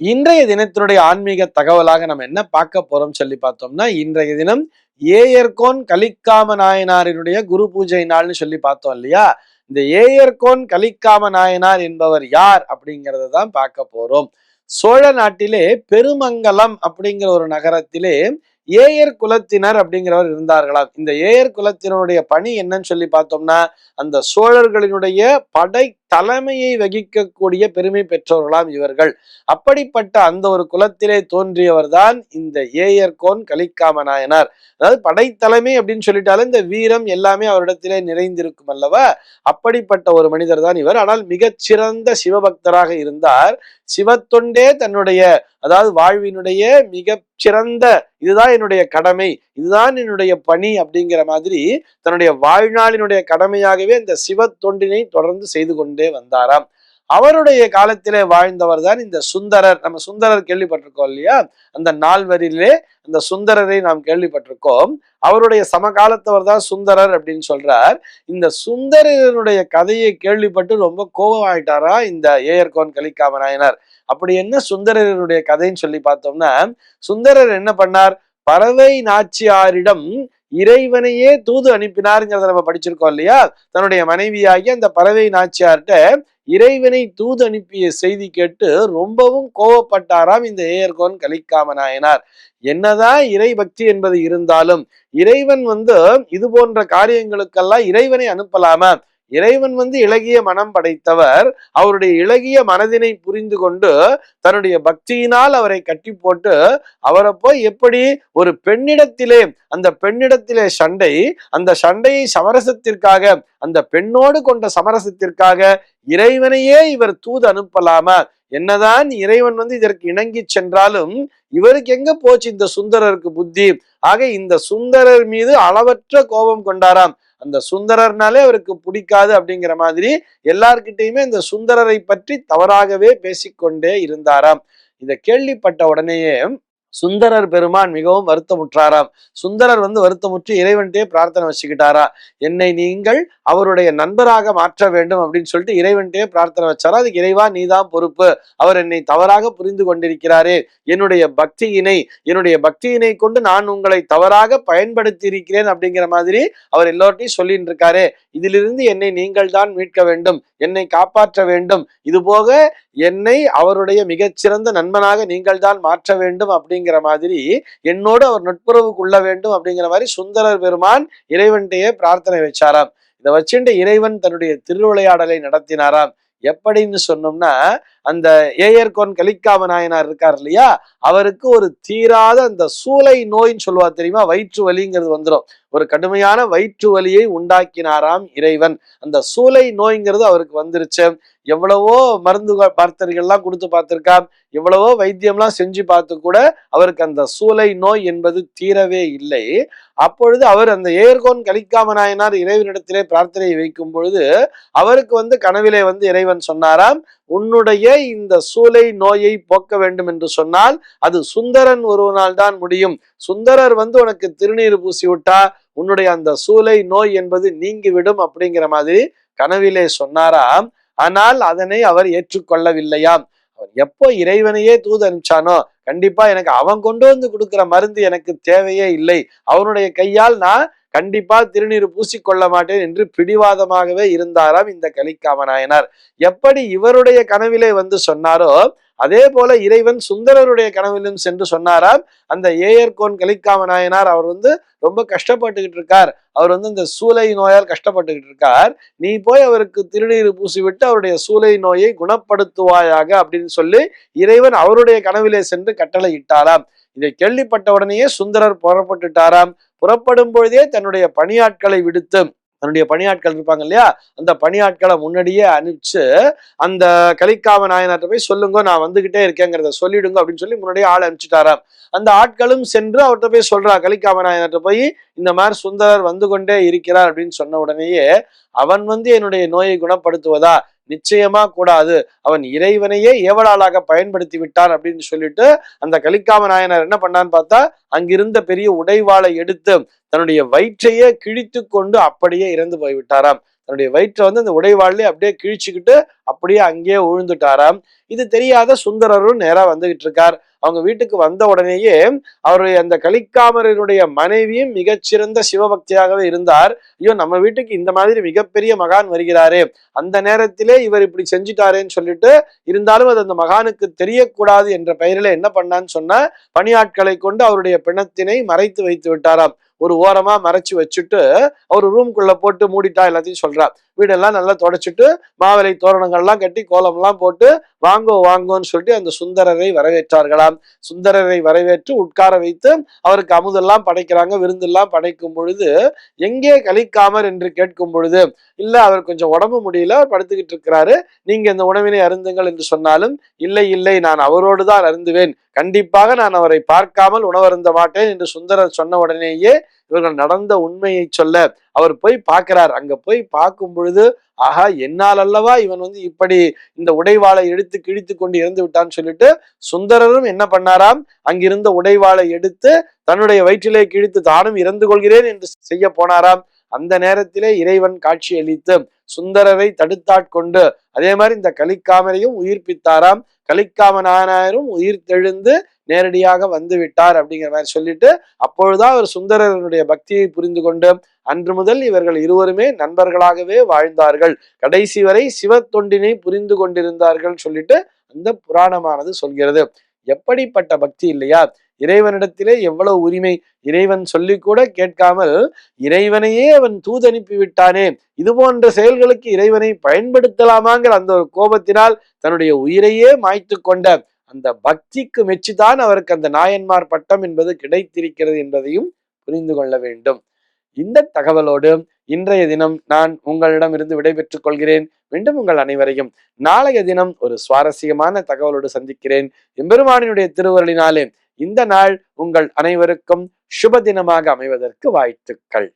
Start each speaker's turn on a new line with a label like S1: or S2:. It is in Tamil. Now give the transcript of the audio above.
S1: இன்றைய தினத்தினுடைய ஆன்மீக தகவலாக நம்ம என்ன பார்க்க போறோம் சொல்லி பார்த்தோம்னா இன்றைய தினம் ஏயர்கோன் கலிக்காம நாயனாரினுடைய குரு பூஜை நாள்னு சொல்லி பார்த்தோம் இல்லையா? இந்த ஏயர்கோன் கலிக்காம நாயனார் என்பவர் யார் அப்படிங்கிறத தான் பார்க்க போறோம். சோழ நாட்டிலே பெருமங்கலம் அப்படிங்கிற ஒரு நகரத்திலே ஏயர் குலத்தினர் அப்படிங்கிறவர் இருந்தார்களாம். இந்த ஏயர் குலத்தினருடைய பணி என்னன்னு சொல்லி பார்த்தோம்னா அந்த சோழர்களினுடைய படை தலைமையை வகிக்கக்கூடிய பெருமை பெற்றவர்களாம் இவர்கள். அப்படிப்பட்ட அந்த ஒரு குலத்திலே தோன்றியவர் தான் இந்த ஏயர்கோன் கலிக்காம நாயனார் அதாவது படைத்தலைமை அப்படின்னு சொல்லிட்டாலும் இந்த வீரம் எல்லாமே அவரிடத்திலே நிறைந்திருக்கும் அல்லவா? அப்படிப்பட்ட ஒரு மனிதர் தான் இவர். ஆனால் மிகச்சிறந்த சிவபக்தராக இருந்தார். சிவத்தொண்டே தன்னுடைய அதாவது வாழ்வினுடைய மிக சிறந்த இதுதான் என்னுடைய கடமை இதுதான் என்னுடைய பணி அப்படிங்கிற மாதிரி தன்னுடைய வாழ்நாளினுடைய கடமையாகவே இந்த சிவத்தொண்டினை தொடர்ந்து செய்து கொண்டு கொண்டே வந்தாராம். அவருடைய காலத்திலே வாழ்ந்தவர் தான் இந்த சுந்தரர். நம்ம சுந்தரர் கேள்விப்பட்டிருக்கோம் இல்லையா? அந்த நால்வரிலே அந்த சுந்தரரை நாம் கேள்விப்பட்டிருக்கோம். அவருடைய சமகாலத்தவர் தான் சுந்தரர் அப்படின்னு சொல்றார். இந்த சுந்தரனுடைய கதையை கேள்விப்பட்டு ரொம்ப கோபம் ஆயிட்டாரா இந்த ஏயர்கோன் கலிக்காம நாயனார் அப்படி என்ன சுந்தரனுடைய கதைன்னு சொல்லி பார்த்தோம்னா சுந்தரர் என்ன பண்ணார்? பறவை நாச்சியாரிடம் இறைவனையே தூது அனுப்பினாருங்கிறத நம்ம படிச்சிருக்கோம் இல்லையா? தன்னுடைய மனைவியாகி அந்த பறவை நாச்சியார்கிட்ட இறைவனை தூது அனுப்பிய செய்தி கேட்டு ரொம்பவும் கோவப்பட்டாராம் இந்த ஏயர்கோன் கலிக்காம நாயனார் என்னதான் இறை பக்தி என்பது இருந்தாலும் இறைவன் வந்து இது போன்ற காரியங்களுக்கெல்லாம் இறைவனை அனுப்பலாமா? இறைவன் வந்து இளகிய மனம் படைத்தவர். அவருடைய இளகிய மனதினை புரிந்து கொண்டு தன்னுடைய பக்தியினால் அவரை கட்டி போட்டு அவரை போய் எப்படி ஒரு பெண்ணிடத்திலே அந்த பெண்ணிடத்திலே சண்டை அந்த சண்டையை சமரசத்திற்காக அந்த பெண்ணோடு கொண்ட சமரசத்திற்காக இறைவனையே இவர் தூது அனுப்பலாமா? என்னதான் இறைவன் வந்து இதற்கு இணங்கி சென்றாலும் இவருக்கு எங்க போச்சு இந்த சுந்தரருக்கு புத்தி? ஆக இந்த சுந்தரர் மீது அளவற்ற கோபம் கொண்டாராம். அந்த சுந்தரர்னாலே அவருக்கு பிடிக்காது அப்படிங்கிற மாதிரி எல்லார்கிட்டையுமே இந்த சுந்தரரை பற்றி தவறாகவே பேசிக்கொண்டே இருந்தாராம். இதை கேள்விப்பட்ட உடனேயே சுந்தரர் பெருமான் மிகவும் வருத்தமுற்றாராம். சுந்தரர் வந்து வருத்தமுற்று இறைவன்கிட்டே பிரார்த்தனை வச்சுக்கிட்டாரா? என்னை நீங்கள் அவருடைய நண்பராக மாற்ற வேண்டும் அப்படின்னு சொல்லிட்டு இறைவன்கிட்டே பிரார்த்தனை வச்சாரா? அதுக்கு இறைவா நீதான் பொறுப்பு. அவர் என்னை தவறாக புரிந்து கொண்டிருக்கிறாரே. என்னுடைய பக்தியினை என்னுடைய பக்தியினை கொண்டு நான் உங்களை தவறாக பயன்படுத்தி இருக்கிறேன் அப்படிங்கிற மாதிரி அவர் எல்லோர்ட்டையும் சொல்லிட்டு இருக்காரு இதிலிருந்து என்னை நீங்கள் தான் மீட்க வேண்டும். என்னை காப்பாற்ற வேண்டும். இது போக என்னை அவருடைய மிகச்சிறந்த நண்பனாக நீங்கள் தான் மாற்ற வேண்டும் அப்படிங்கிற மாதிரி என்னோடு அவர் நட்புறவு கொள்ள வேண்டும் அப்படிங்கிற மாதிரி சுந்தரர் பெருமான் இறைவன்கிட்டயே பிரார்த்தனை வச்சாராம். இதை வச்சுட்டு இறைவன் தன்னுடைய திருவிளையாடலை நடத்தினாராம். எப்படின்னு சொன்னோம்னா அந்த ஏயர்கோன் கலிக்காம நாயனார் இருக்கார் இல்லையா? அவருக்கு ஒரு தீராத அந்த சூளை நோயின்னு சொல்லுவா தெரியுமா? வயிற்று வலிங்கிறது வந்துடும் ஒரு கடுமையான வயிற்று வலியை உண்டாக்கினாராம் இறைவன். அந்த சூளை நோய்ங்கிறது அவருக்கு வந்துருச்சு. எவ்வளவோ மருந்து பார்த்தர்கள்லாம் கொடுத்து பார்த்துருக்கார் எவ்வளவோ வைத்தியம்லாம் செஞ்சு பார்த்து கூட அவருக்கு அந்த சூளை நோய் என்பது தீரவே இல்லை. அப்பொழுது அவர் அந்த ஏர்கோன் கலிக்காம நாயனார் இறைவனிடத்திலே பிரார்த்தனை வைக்கும் பொழுது அவருக்கு வந்து கனவிலே வந்து இறைவன் சொன்னாராம் உன்னுடைய இந்த சூளை நோயை போக்க வேண்டும் என்று சொன்னால் அது சுந்தரன் ஒருவனால் தான் முடியும். சுந்தரர் வந்து உனக்கு திருநீர் பூசி விட்டா உன்னுடைய அந்த சூளை நோய் என்பது நீங்கிவிடும் அப்படிங்கிற மாதிரி கனவிலே சொன்னாராம். ஆனால் அதனை அவர் ஏற்றுக்கொள்ளவில்லையாம் அவர் எப்போ இறைவனையே தூது அனுப்பிச்சானோ கண்டிப்பா எனக்கு அவன் கொண்டு வந்து கொடுக்கிற மருந்து எனக்கு தேவையே இல்லை. அவனுடைய கையால் நான் கண்டிப்பா திருநீர் பூசிக்கொள்ள மாட்டேன் என்று பிடிவாதமாகவே இருந்தாராம் இந்த கலிக்காம நாயனார். எப்படி இவருடைய கனவிலே வந்து சொன்னாரோ அதே போல இறைவன் சுந்தரருடைய கனவிலும் சென்று சொன்னாராம். அந்த ஏயர்கோன் கலிக்காம நாயனார் அவர் வந்து ரொம்ப கஷ்டப்பட்டுக்கிட்டு இருக்கார். அவர் வந்து இந்த சூளை நோயால் கஷ்டப்பட்டுக்கிட்டு இருக்கார். நீ போய் அவருக்கு திருநீர் பூசி விட்டு அவருடைய சூளை நோயை குணப்படுத்துவாயாக அப்படின்னு சொல்லி இறைவன் அவருடைய கனவிலே சென்று கட்டளை இட்டாராம் இதை கேள்விப்பட்ட உடனேயே சுந்தரர் புறப்பட்டுட்டாராம். புறப்படும் பொழுதே தன்னுடைய பணியாட்களை விடுத்து தன்னுடைய பணியாட்கள் இருப்பாங்க இல்லையா? அந்த பணியாட்களை முன்னாடியே அனுப்பிச்சு அந்த கலிக்காம நாயனார்ட்ட போய் சொல்லுங்க நான் வந்துகிட்டே இருக்கேங்கிறத சொல்லிடுங்க அப்படின்னு சொல்லி முன்னாடியே ஆள் அனுப்பிச்சுட்டாராம். அந்த ஆட்களும் சென்று அவர்கிட்ட போய் சொல்றா கலிக்காம நாயனார்ட்ட போய் இந்த மாதிரி சுந்தரர் வந்து கொண்டே இருக்கிறார் அப்படின்னு சொன்ன உடனேயே அவன் வந்து என்னுடைய நோயை குணப்படுத்துவதா? நிச்சயமா கூடாது. அவன் இறைவனையே ஏவலாளாக பயன்படுத்தி விட்டான் அப்படின்னு சொல்லிட்டு அந்த கலிக்காம நாயனர் என்ன பண்ணான்னு பார்த்தா அங்கிருந்த பெரிய உடைவாளை எடுத்து தன்னுடைய வயிற்றையே கிழித்து கொண்டு அப்படியே இறந்து போய்விட்டாராம். தன்னுடைய வயிற்றை வந்து அந்த உடைவாள்லயே அப்படியே கிழிச்சுக்கிட்டு அப்படியே அங்கேயே விழுந்துட்டாராம் இது தெரியாத சுந்தரரும் நேரா வந்துகிட்டு இருக்கார். அவங்க வீட்டுக்கு வந்த உடனேயே அவருடைய அந்த கலிக்காமரனுடைய மனைவியும் மிகச்சிறந்த சிவபக்தியாகவே இருந்தார். ஐயோ நம்ம வீட்டுக்கு இந்த மாதிரி மிகப்பெரிய மகான் வருகிறாரே. அந்த நேரத்திலே இவர் இப்படி செஞ்சிட்டாரேன்னு சொல்லிட்டு இருந்தாலும் அது அந்த மகானுக்கு தெரியக்கூடாது என்ற பெயரில என்ன பண்ணான்னு சொன்ன பணியாட்களை கொண்டு அவருடைய பிணத்தினை மறைத்து வைத்து விட்டாராம். ஒரு ஓரமா மறைச்சு வச்சுட்டு அவர் ரூம்குள்ள போட்டு மூடிட்டா எல்லாத்தையும் சொல்றார். வீடெல்லாம் நல்லா தொடச்சிட்டு மாவிலை தோரணங்கள்லாம் கட்டி கோலம்லாம் போட்டு வாங்கோ வாங்கோன்னு சொல்லிட்டு அந்த சுந்தரரை வரவேற்றார்களாம். சுந்தரரை வரவேற்று உட்கார வைத்து அவருக்கு அமுதெல்லாம் படைக்கிறாங்க விருந்தெல்லாம் படைக்கும் பொழுது எங்கே கலிக்காமர் என்று கேட்கும் பொழுது இல்ல அவர் கொஞ்சம் உடம்பு முடியல படுத்துக்கிட்டு இருக்கிறாரு. நீங்க இந்த உணவினை அருந்துங்கள் என்று சொன்னாலும் இல்லை இல்லை நான் அவரோடு தான் அருந்துவேன். கண்டிப்பாக நான் அவரை பார்க்காமல் உணவருந்த மாட்டேன் என்று சுந்தரர் சொன்ன உடனேயே இவர்கள் நடந்த உண்மையை சொல்ல அவர் போய் பார்க்கிறார். அங்க போய் பார்க்கும் பொழுது ஆஹா என்னால் அல்லவா இவன் வந்து இப்படி இந்த உடைவாளை எடுத்து கிழித்து கொண்டு இறந்து விட்டான்னு சொல்லிட்டு சுந்தரரும் என்ன பண்ணாராம்? அங்கிருந்த உடைவாளை எடுத்து தன்னுடைய வயிற்றிலே கிழித்து தானும் இறந்து கொள்கிறேன் என்று செய்ய போனாராம். அந்த நேரத்திலே இறைவன் காட்சி அளித்து சுந்தரரை தடுத்தாட்கொண்டு அதே மாதிரி இந்த கலிக்காமரையும் உயிர்ப்பித்தாராம். கலிக்காம நாயனாரும் உயிர் தெழுந்து நேரடியாக வந்து விட்டார் அப்படிங்கிற மாதிரி சொல்லிட்டு அப்பொழுதுதான் அவர் சுந்தரனுடைய பக்தியை புரிந்து கொண்டு அன்று முதல் இவர்கள் இருவருமே நண்பர்களாகவே வாழ்ந்தார்கள். கடைசி வரை சிவ தொண்டினை புரிந்து கொண்டிருந்தார்கள் சொல்லிட்டு அந்த புராணமானது சொல்கிறது. எப்படிப்பட்ட பக்தி இல்லையா? இறைவனிடத்திலே எவ்வளவு உரிமை இறைவன் சொல்லி கூட கேட்காமல் இறைவனையே அவன் தூதனுப்பி விட்டானே இது போன்ற செயல்களுக்கு இறைவனை பயன்படுத்தலாமாங்கிற அந்த ஒரு கோபத்தினால் தன்னுடைய உயிரையே மாய்த்து கொண்ட அந்த பக்திக்கு மெச்சிதான் அவருக்கு அந்த நாயன்மார் பட்டம் என்பது கிடைத்திருக்கிறது என்பதையும் புரிந்து கொள்ள வேண்டும். இந்த தகவலோடு இன்றைய தினம் நான் உங்களிடம் இருந்து விடைபெற்றுக் கொள்கிறேன். மீண்டும் உங்கள் அனைவரையும் நாளைய தினம் ஒரு சுவாரஸ்யமான தகவலோடு சந்திக்கிறேன். எம்பெருமானினுடைய திருவருளினாலே இந்த நாள் உங்கள் அனைவருக்கும் சுப தினமாக அமைவதற்கு வாழ்த்துக்கள்.